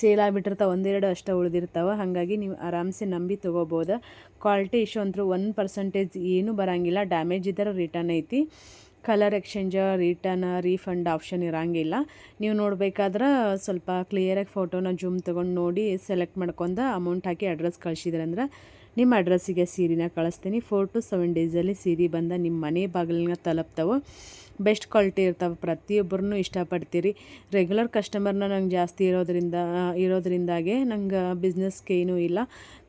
ಸೇಲ್ ಆಗಿಬಿಟ್ಟಿರ್ತಾವೆ. ಒಂದೆರಡು ಅಷ್ಟು ಉಳಿದಿರ್ತಾವೆ. ಹಾಗಾಗಿ ನೀವು ಆರಾಮ್ಸೆ ನಂಬಿ ತೊಗೋಬೋದು. ಕ್ವಾಲಿಟಿ ಇಶ್ಯೂ ಅಂತೂ ಒನ್ ಪರ್ಸೆಂಟೇಜ್ ಏನೂ ಬರೋಂಗಿಲ್ಲ. ಡ್ಯಾಮೇಜ್ ಇದ್ದರೆ ರಿಟರ್ನ್ ಐತಿ. Colour exchange return refund option ಇರೋಂಗಿಲ್ಲ. ನೀವು ನೋಡಬೇಕಾದ್ರೆ ಸ್ವಲ್ಪ ಕ್ಲಿಯರಾಗಿ ಫೋಟೋನ ಜೂಮ್ ತೊಗೊಂಡು ನೋಡಿ ಸೆಲೆಕ್ಟ್ ಮಾಡ್ಕೊಂಡು ಅಮೌಂಟ್ ಹಾಕಿ ಅಡ್ರೆಸ್ ಕಳಿಸಿದ್ರೆ ಅಂದ್ರೆ ನಿಮ್ಮ ಅಡ್ರೆಸ್ಸಿಗೆ ಸೀರೆನ ಕಳಿಸ್ತೀನಿ. ಫೋರ್ ಟು ಸೆವೆನ್ ಡೇಸಲ್ಲಿ ಸೀರೆ ಬಂದ ನಿಮ್ಮ ಮನೆ ಬಾಗಿಲನ್ನ ತಲುಪ್ತಾವೆ. ಬೆಸ್ಟ್ ಕ್ವಾಲಿಟಿ ಇರ್ತಾವೆ. ಪ್ರತಿಯೊಬ್ಬರನ್ನು ಇಷ್ಟಪಡ್ತೀರಿ. ರೆಗ್ಯುಲರ್ ಕಸ್ಟಮರ್ನ ನಂಗೆ ಜಾಸ್ತಿ ಇರೋದ್ರಿಂದ, ಇರೋದ್ರಿಂದಾಗೆ ನಂಗೆ ಬಿಸ್ನೆಸ್ಗೆ ಏನೂ ಇಲ್ಲ.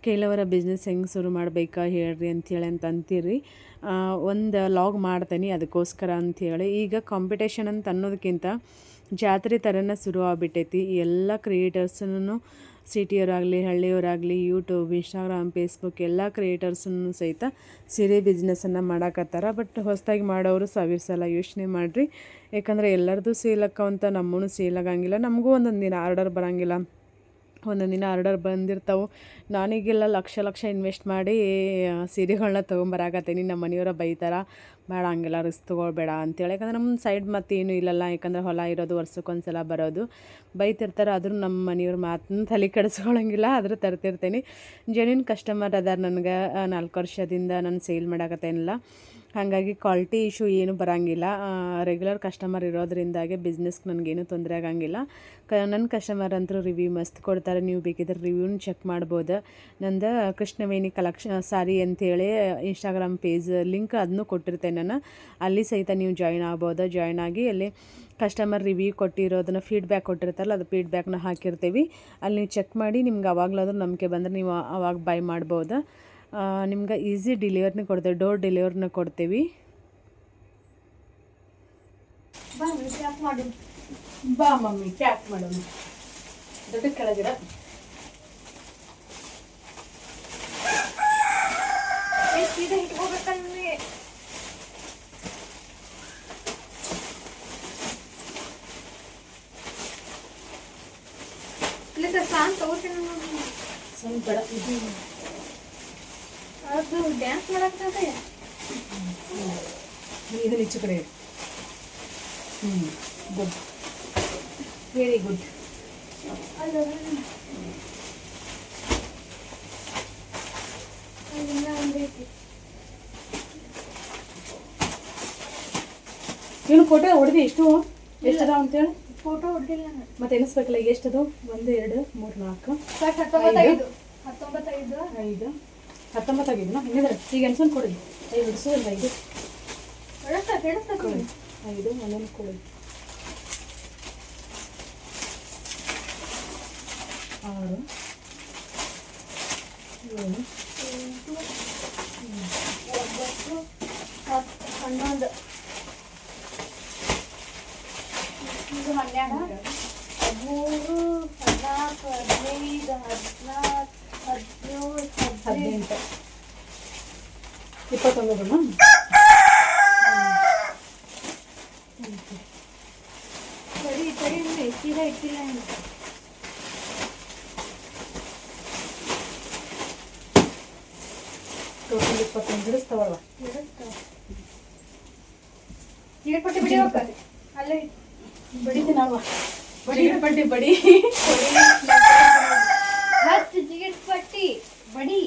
ಕೆಲವರ ಬಿಸ್ನೆಸ್ ಹೆಂಗೆ ಶುರು ಮಾಡಬೇಕಾ ಹೇಳ್ರಿ ಅಂಥೇಳಿ ಅಂತ ಅಂತೀರಿ. ಒಂದು ಲಾಗ್ ಮಾಡ್ತೀನಿ ಅದಕ್ಕೋಸ್ಕರ ಅಂಥೇಳಿ ಈಗ ಕಾಂಪಿಟೇಷನ್ ಅಂತ ಅನ್ನೋದಕ್ಕಿಂತ ಜಾತ್ರೆ ಥರನೇ ಶುರು ಆಗ್ಬಿಟ್ಟೈತಿ. ಎಲ್ಲ ಕ್ರಿಯೇಟರ್ಸನ್ನು ಸಿಟಿಯವರಾಗಲಿ, ಹಳ್ಳಿಯವರಾಗಲಿ ಯೂಟ್ಯೂಬ್ ಇನ್ಸ್ಟಾಗ್ರಾಮ್ ಫೇಸ್ಬುಕ್ ಎಲ್ಲ ಕ್ರಿಯೇಟರ್ಸನ್ನು ಸಹಿತ ಸೀರೆ ಬಿಸ್ನೆಸ್ಸನ್ನು ಮಾಡಾಕತ್ತಾರ. ಬಟ್ ಹೊಸದಾಗಿ ಮಾಡೋರು ಸಾವಿರ ಸಲ ಯೋಚನೆ ಮಾಡಿರಿ. ಯಾಕಂದರೆ ಎಲ್ಲರದು ಸೇಲ್ ಅಂತ ನಮ್ಮೂ ಸೇಲ್ ಆಗಂಗಿಲ್ಲ ನಮಗೂ ಒಂದೊಂದು ದಿನ ಆರ್ಡರ್ ಬರೋಂಗಿಲ್ಲ. ಒಂದೊಂದು ದಿನ ಆರ್ಡರ್ ಬಂದಿರ್ತಾವೆ. ನಾನೀಗೆಲ್ಲ ಲಕ್ಷ ಲಕ್ಷ ಇನ್ವೆಸ್ಟ್ ಮಾಡಿ ಸೀರೆಗಳನ್ನ ತೊಗೊಂಬರಾಕತ್ತೀನಿ. ನಮ್ಮ ಮನೆಯವರ ಬೈತಾರ, ಬೇಡ, ಹಂಗೆಲ್ಲ ರಿಸ್ಕ್ ತೊಗೊಳ್ಬೇಡ ಅಂತೇಳಿ. ಯಾಕಂದ್ರೆ ನಮ್ಮ ಸೈಡ್ ಮತ್ತೆ ಏನೂ ಇಲ್ಲಲ್ಲ. ಯಾಕಂದ್ರೆ ಹೊಲ ಇರೋದು ವರ್ಷಕ್ಕೊಂದ್ಸಲ ಬರೋದು. ಬೈತಿರ್ತಾರೆ, ಆದರೂ ನಮ್ಮ ಮನೆಯವ್ರ ಮಾತನ್ನ ತಲೆ ಕೆಡಿಸ್ಕೊಳ್ಳೋಂಗಿಲ್ಲ ಆದರೂ ತರ್ತಿರ್ತೀನಿ. ಜೆನ್ಯೂನ್ ಕಸ್ಟಮರ್ ಅದಾರ ನನಗೆ. ನಾಲ್ಕು ವರ್ಷದಿಂದ ನಾನು ಸೇಲ್ ಮಾಡಾಕತ್ತೇನಿಲ್ಲ. ಹಾಗಾಗಿ ಕ್ವಾಲಿಟಿ ಇಶ್ಯೂ ಏನು ಬರೋಂಗಿಲ್ಲ. ರೆಗ್ಯುಲರ್ ಕಸ್ಟಮರ್ ಇರೋದ್ರಿಂದಾಗೆ ಬಿಸ್ನೆಸ್ಗೆ ನನಗೇನು ತೊಂದರೆ ಆಗಂಗಿಲ್ಲ. ಕ ನನ್ನ ಕಸ್ಟಮರ್ ಅಂತೂ ರಿವ್ಯೂ ಮಸ್ತ್ ಕೊಡ್ತಾರೆ. ನೀವು ಬೇಕಿದ್ರೆ ರಿವ್ಯೂನ ಚೆಕ್ ಮಾಡ್ಬೋದು. ನಂದು ಕೃಷ್ಣವೇಣಿ ಕಲೆಕ್ಷನ್ ಸಾರಿ ಅಂತೇಳಿ ಇನ್ಸ್ಟಾಗ್ರಾಮ್ ಪೇಜ್ ಲಿಂಕ್ ಅದನ್ನು ಕೊಟ್ಟಿರ್ತೇನೆ ನಾನು. ಅಲ್ಲಿ ಸಹಿತ ನೀವು ಜಾಯ್ನ್ ಆಗ್ಬೋದು. ಜಾಯ್ನ್ ಆಗಿ ಅಲ್ಲಿ ಕಸ್ಟಮರ್ ರಿವ್ಯೂ ಕೊಟ್ಟಿರೋದನ್ನ ಫೀಡ್ಬ್ಯಾಕ್ ಕೊಟ್ಟಿರ್ತಾರಲ್ಲ, ಅದು ಫೀಡ್ಬ್ಯಾಕ್ನ ಹಾಕಿರ್ತೀವಿ. ಅಲ್ಲಿ ನೀವು ಚೆಕ್ ಮಾಡಿ ನಿಮ್ಗೆ ಅವಾಗಲಾದ್ರೂ ನಂಬಿಕೆ ಬಂದರೆ ನೀವು ಅವಾಗ ಬೈ ಮಾಡ್ಬೋದು. ನಿಮ್ಗೆ ಈಸಿ ಡೆಲಿವರ್ನ ಕೊಡ್ತೇವೆ ಡೋರ್ ಡೆಲಿವರ್ನ ಕೊಡ್ತೀವಿ. ಬಾ ಮಮ್ಮಿ ಪ್ಯಾಕ್ ಮಾಡೋಣ ದೊಡ್ಡ ಕೆಳಗಿಡ. ಸೀದಾ ಇಟ್ಕೋಬೇಕಲ್ಲಿ ಇಲ್ಲಿಂದ ಸಾಂಗ್ ತಗೋತೀನಿ ಸ್ವಲ್ಪ ಬಡ ಇದು ಅದು ಡ್ಯಾನ್ಸ್ ಮಾಡಕ್ಕೆ ಇದನ್ನ ಕಡೆ ಹ್ಮ್. ಗುಡ್ ವೆರಿ ಗುಡ್ ಇವನು ಫೋಟೋ ಹೊಡೆದಿ ಎಷ್ಟು? ಎಷ್ಟದ ಅಂತೇಳಿ? ಫೋಟೋ ಹೊಡೆದಿಲ್ಲ ನಾನು. ಮತ್ತೆ ಎನಿಸ್ಬೇಕಲ್ಲ ಎಷ್ಟದು? ಒಂದು ಎರಡು ಮೂರು ನಾಲ್ಕು ಹತ್ತೊಂಬತ್ತೈದು. ಹತ್ತೊಂಬತ್ತೈದು. ಐದು. ಹತ್ತೊಂಬತ್ತಾಗಿದ್ನ ಹಿಂಗಿದ್ರೆ ಈಗ ಎನ್ಸ್ಕೊಂಡು ಕೊಡಿ. ಐದು ಹಿಡಿಸೋಲ್ಲ ಐದು. ಕೆಡಿಸ್ತಾ ಕೆಡಿಸ್ತಾ ಕೊಡಿ. ಐದು ಒಂದೊಂದು ಕೊಡಿ. ಆರು. ಏಳು. ಒಂಬತ್ತು ಹತ್ತು ಹನ್ನೊಂದು. ಇದು ಹನ್ನೆರಡು. ಹದಿಮೂರು ಹದಿನಾಲ್ಕು ಹದಿನೈದು ಹದಿನಾಲ್ಕು. ಹದಿನೆಂಟು ಇಪ್ಪತ್ತೊಂಬತ್ತು ಸರಿ ಸರಿ ಸೀದಾ ಇಟ್ಟಿಲ್ಲ ಅಂತ ಟೋಟಲ್ ಇಪ್ಪತ್ತೊಂದು ಹಿಡಿಸ್ತಾವಲ್ಲ ನೀರು ಪಟ್ಟಿ ಬಿಡಿ ಹೋಗ ಅಲ್ಲೇ ಬಡಿತೀನಲ್ವ ಬಡಿ. ಬಡ್ಡಿ ಬಡಿ. ಹತ್ತು ಜಿಗಿಟ್ ಪಟ್ಟಿ ಬಡಿ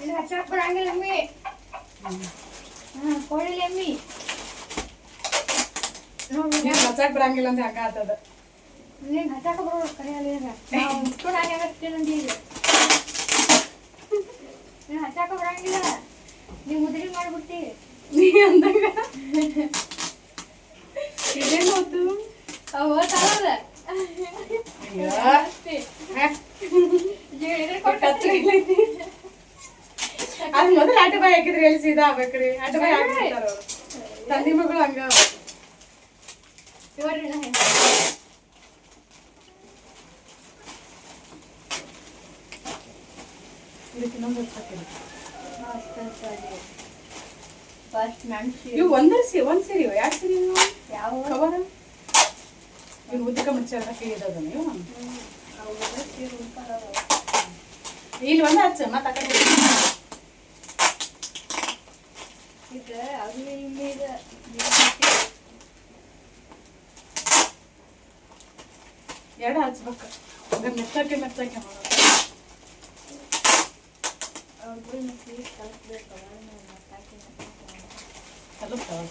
ಇದು ಹಚ್ಚಾಕ್ ಬರಂಗಿಲ್ಲ ಅಮ್ಮಿ ಹಾ ಕೊಡಿಲ್ಲ ಅಮ್ಮಿ ನೋಡಿ ನೀನು ಮಚಾಕ್ ಬರಂಗಿಲ್ಲ ಅಂತ ಹಂಗ ಆತದ ನೀನ್ ಹಚ್ಚಾಕ ಬರೋ ಕರೆಯಲ್ಲ ನಾವು ಮುಟ್ಕೊಂಡು ಹಾಗೆ ಹಚ್ತೀನಂದಿ ಈಗ ನೀನ್ ಹಚ್ಚಾಕ ಬರಂಗಿಲ್ಲ ನೀವು ಮುದ್ರಿ ಮಾಡ್ಬಿಡ್ತಿ ನೀ ಅಂದಾಗ ಇದೇನು ಹೊತ್ತು ಅವ ತಾಳಲ್ಲ ಅದ್ ಮೊದಲು ಆಟ ಬಾಯಿ ಹಾಕಿದ್ರಿ ಎಲ್ಲಿ ಸೀದಾ ಆಗ್ಬೇಕ್ರಿ ಆಟ ಬಾಯಿ ಹಾಕಿರ್ತಾರ ಅವ್ರು. ತಂದಿ ಮಗಳು ಹಂಗ ಅವ. ಇದಕ್ಕೆ ಇನ್ನೊಂದು. ಫಸ್ಟ್ ಮೆಣಸಿ ಇವು ಒಂದರ ಸಿ ಒಂದು ಸೀರೆ ಇವು ಎರಡು ಸೀರೆ ಇವು? ಯಾವ? ಕವರ್? ಇವು ಉದ್ದಕ ಇರೋದ ನೀವು? ಇಲ್ಲಿ ಒಂದೇ ಹಚ್ಚ ಮತ್ತೆ ಆ ಕಡೆ ಇದು ಅಲ್ಲಿ ಇಲ್ಲಿ ಇದು. ಎರಡು ಹಚ್ಬೇಕು ಮೆತ್ತಕ್ಕೆ ಮೆತ್ತಕ್ಕೆ ಮಾಡೋದು. ಅವ್ರು ಮಿಕ್ಸಿ ಕಲಿಸ್ಬೇಕು ತಲುಪ್ತಾವ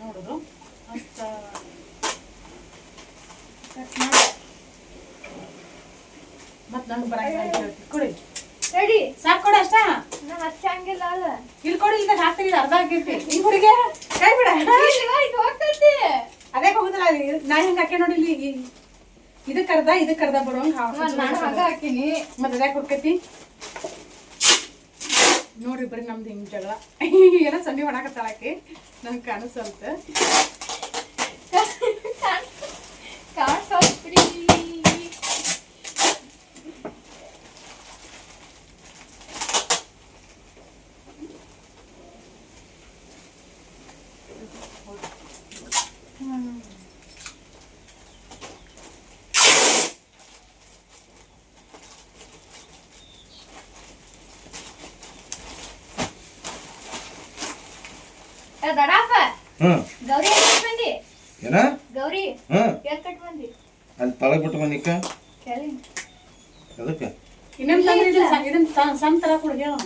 ನೋಡುದು ಅಷ್ಟ ಕಟ್ ಮಾಡಿ ಮತ್ ನಂಗೆ ಬರಂಗಿಲ್ಲ ಕೊಡಿ ರೆಡಿ ಸಾಕು ಕೊಡು ಅಷ್ಟ ನಾ ಹಚ್ಚಂಗಿಲ್ಲ ಅಲ್ಲ ಇಲ್ಲಿ ಕೊಡಿ ಇಲ್ಲ ಹಾಕ್ತೀನಿ ಅರ್ಧ ಆಗಿರ್ತಿ ಈ ಹುಡುಗೆ ಕೈ ಬಿಡ ಹೋಗ್ತೈತಿ ಅದೇ ಹೋಗುದಿಲ್ಲ ನಾ ಹೆಂಗ್ ಹಾಕಿ ನೋಡಿ ಇಲ್ಲಿ ಇದಕ್ಕೆ ಅರ್ಧ ಇದಕ್ಕೆ ಅರ್ಧ ಬರೋಂಗ ಮತ್ತ್ ನಾನು ಹಾಕಿನಿ ಮತ್ತೆ ಅದ್ಯಾಕೆ ಹೋಗ್ತೈತಿ ನೋಡ್ರಿ ಬರೀ ನಮ್ದು ಹಿಂಗೆ ಜಗಳ. *laughs* ಏನೋ ಸಂಡಿ ಮಾಡಾಕತ್ತಾಳ ಆಕಿ. ನನ್ಗೆ ಕಾಣಿಸಲ್ತ ಹ್ಮ್. ಗೌರಿ ಎಲ್ ಬಂದಿ? ಏನ? ಗೌರಿ ಹ್ಮ್. ಕಟ್ ಬಂದಿ? ಅಲ್ಲಿ ತಳಗ್ ಬಿಟ್ಟು ಬಂದಿಕ್ಕ ಅದಕ್ಕೆ ಇನ್ನೊಂದು ತಂದ್ರೆ ಇದು ಸ- ಇದನ್ನ ತ- ಸಣ್ಣ ತರ ಕೊಡು ಹೇಳು.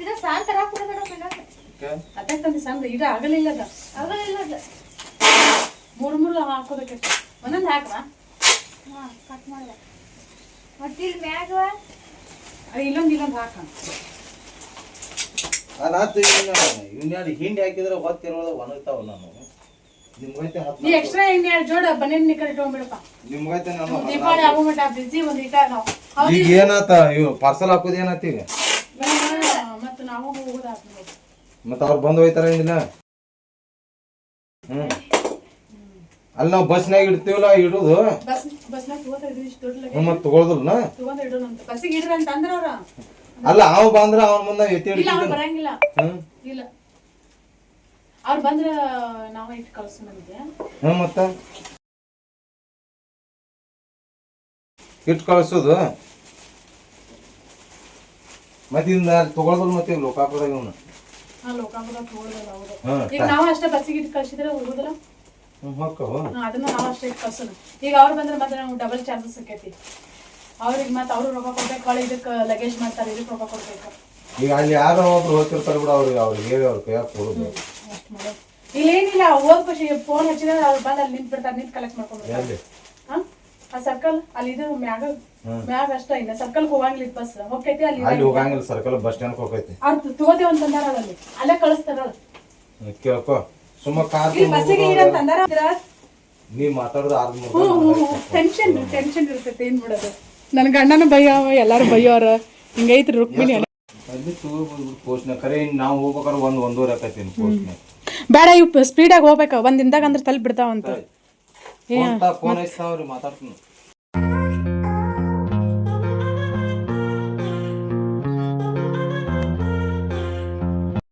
ಇದು ಸಾಲ್ ತರ ಕೊಡಬೇಡ ಅದೇ ತಂದು ಸಣ್ಣ ಇದು ಆಗಲಿಲ್ಲ ಅದ ಆಗಲಿಲ್ಲ ಅದು ಮೂರು ಮೂರು ಹಾಕೋದಕ್ಕೆ. ಒಂದೊಂದು ಹಾಕ್ವಾ? ಹಾ ಕಟ್ ಮಾಡ್ದೆ ಮತ್ತೆ ಇಲ್ಲಿ ಮ್ಯಾಗ ಅದು ಇಲ್ಲೊಂದು ಇಲ್ಲೊಂದು ಹಾಕ. ಅದಾತು ಇವ್ನ ಹಿಂಡಿ ಹಾಕಿದ್ರೆ ಹೊತ್ತಿರೋದು ಒಣಗ್ತಾವ ನಾನು. ನಿಮ್ಗೈತೆ ನೀ ಎಕ್ಸ್ಟ್ರಾ ಇನ್ನು ಎರಡು ಜೋಡ ಬನ್ನೇನ್ ನಿಕ್ಕರ್ ಇಟ್ಕೊಂಡ್ಬಿಡಪ್ಪ ನಿಮ್ಗೈತೆ ನಾನು ದೀಪಾವಳಿ ಆಗೋ ಮಟ್ಟ ಬಿಸಿ ಒಂದು ಇಟ್ಟ ನಾವು ಈಗ ಏನಾತ ಇವ್ ಪಾರ್ಸಲ್ ಹಾಕೋದು ಏನಾತ ಈಗ? ಮತ್ತು ನಾವು ಹೋಗೋದಾತ್ ಮತ್ತ ಅವ್ರು ಬಂದು ಹೋಯ್ತಾರ ಹ್ಮ್. ಅಲ್ಲಿ ನಾವು ಬಸ್ನಾಗ ಇಡ್ತೀವಲ್ಲ ಇಡುದು? ಬಸ್ ಬಸ್ನಾಗ ತಗೋತಾ ಇದ್ವಿ ಇಷ್ಟು ದೊಡ್ಡ ಹ್ಮ್ ಮತ್ ತಗೊಳ್ದಲ್ನ? ತಗೊಂಡ್ ಇಡೋಣ ಅಂತ ಬಸ್ಸಿಗೆ ಇಡ್ರಿ ಅಂತ ಅವ್ರ. ಅಲ್ಲ ಅವ ಬಂದ್ರ ಅವನ ಮುಂದೆ ಎತ್ತಿ ಇಲ್ಲ ಅವ್ರು ಬರಂಗಿಲ್ಲ. ಇಲ್ಲ. ಅವ್ರು ಬಂದ್ರ ನಾವ ಇಟ್ಟು ಕಳ್ಸೋಣ ಹ್ಮ್ ಮತ್ತ? ಇಟ್ಟು ಕಳ್ಸೋದು? ಮತ್ತೆ ಇಂದ ತಗೊಳ್ದಲ್ಲ ಮತ್ತೆ ಲೋಕಾಪುರ ಇವನು? ಈಗ ನಾವು ಅಷ್ಟೇ ಬಸ್ಸಿಗೆ ಇಟ್ಟು ಕಳ್ಸಿದ್ರೆ ಹೋಗುದಿಲ್ಲ? ಹ್ಮ್ ಅದನ್ನ ನಾವು ಅಷ್ಟೇ ಇಟ್ಟು ಕಳ್ಸೋಣ ಈಗ ಅವ್ರು ಬಂದ್ರೆ ಮತ್ತೆ ನಮ್ಗೆ ಡಬಲ್ ಚಾರ್ಜಸ್ ಆಕೈತಿ ಅವ್ರಿಗೆ ಮತ್ತೆ ಅವ್ರು ರೊಕ್ಕ ಕೊಡ್ಬೇಕು ಹೊಳ್ಳಿ ಇದಕ್ಕೆ ಲಗೇಜ್ ಮಾಡ್ತಾರೆ ಇದಕ್ಕೆ ರೊಕ್ಕ ಕೊಡ್ಬೇಕು. ಈಗ ಅಲ್ಲಿ ಯಾರೋ ಒಬ್ರು ಹೋಗ್ತಿರ್ತಾರೆ ಬಿಡ ಅವ್ರಿಗೆ ಅವ್ರಿಗೆ ಹೇಳಿ ಅವ್ರ ಕೈಯಾಗ ಕೊಡುದು ಅಷ್ಟು ಮಾಡೋದು. ಇಲ್ಲೇನಿಲ್ಲ ಹೋದ್ ಫೋನ್ ಹಚ್ಚಿದ್ರೆ ಅವ್ರು ಬಂದು ಅಲ್ಲಿ ನಿಂತು ಬಿಡ್ತಾರೆ ನಿಂತು ಕಲೆಕ್ಟ್ ಮಾಡ್ಕೊಂಡು ಎಲ್ಲಿ? ಹಾ? ಆ ಸರ್ಕಲ್ ಅಲ್ಲಿ ಇದು ಮ್ಯಾಗ ಮ್ಯಾಗ ಅಷ್ಟ ಇನ್ನ ಸರ್ಕಲ್ ಹೋಗಂಗಿಲ್ಲ ಬಸ್ ಹೋಗ್ತೈತಿ ಅಲ್ಲಿ ಅಲ್ಲಿ ಹೋಗಂಗಿಲ್ಲ ಸರ್ಕಲ್ ಬಸ್ ಸ್ಟ್ಯಾಂಡ್ ಹೋಗೈತಿ ಅವ್ರು ತಗೋತೇವೆ ಅಂತಂದಾರ ಅಲ್ಲಿ. ಅಲ್ಲೇ ಕಳಿಸ್ತಾರ ಕೇಳ್ಕೊ. ಸುಮ್ಮ ಕಾರ್ ಇಲ್ಲಿ ಬಸ್ಸಿಗೆ ಇರಂತ ಅಂದಾರ ನೀ ಮಾತಾಡೋದು ಆದ್ಮೇಲೆ ಟೆನ್ಷನ್ ಟೆನ್ಷನ್ ಇರ್ತೈತಿ ಏನ್ ಬಿಡೋದು ನನ್ನ ಗಂಡನ ಬೈಯವ ಎಲ್ಲಾರು ಬೈಯೋರ ಹಿಂಗೈತ್ರಿ ರುಕ್ಮಿಣಿ. ನಾವು ಹೋಗ್ಬೇಕಾದ್ರೆ ಒಂದ್ ಒಂದೂವರೆ ಆಕೈತಿ ಬೇಡ ಇವ್ ಸ್ಪೀಡಾಗಿ ಹೋಗ್ಬೇಕು. ಒಂದ್ ದಿನದಾಗ ಅಂದ್ರೆ ಫೋನ್ ಹಚ್ತಾವ್ರಿ ಮಾತಾಡ್ತೀನಿ.